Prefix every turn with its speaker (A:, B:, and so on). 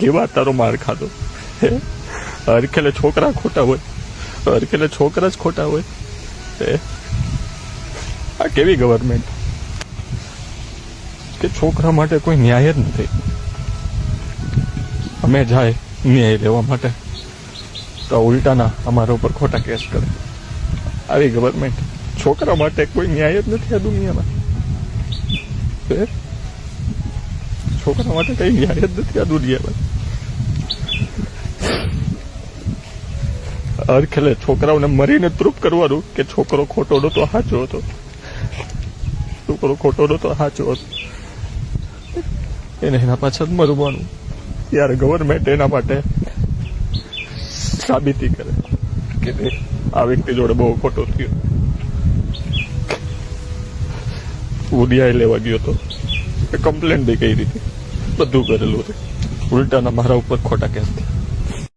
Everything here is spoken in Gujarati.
A: કેવા તારો માર ખાધો? હરખેલે છોકરા ખોટા હોય. હરખેલે છોકરા જ ખોટા હોય. આ કેવી ગવર્મેન્ટ કે છોકરા માટે કોઈ ન્યાય જ નથી. અમે જાય ન્યાય લેવા માટે. તો ઉલટાના અમારા ઉપર ખોટા કેસ કરે. આવી ગવર્મેન્ટ છોકરા માટે કોઈ ન્યાય જ નથી આ દુનિયામાં? છોકરા માટે કઈ ન્યાય નથી આ દુનિયામાં. અરખેલે છોકરાઓને મરીને પ્રૂફ કરવાનું કે છોકરો ખોટો નતો સાચો હતો? છોકરો ખોટો નતો સાચો હતો? એને એના પાછળ મરવાનું. ત્યારે ગવર્મેન્ટ એના માટે સાબિતી કરે કે આ વ્યક્તિ જોડે બહુ ખોટો થયો. ઉડિયાએ લેવા ગયો તો. કમ્પ્લેન બી કઈ રીતે બધું કરેલું હતું ઉલટાના મારા ઉપર ખોટા કેસ થયા.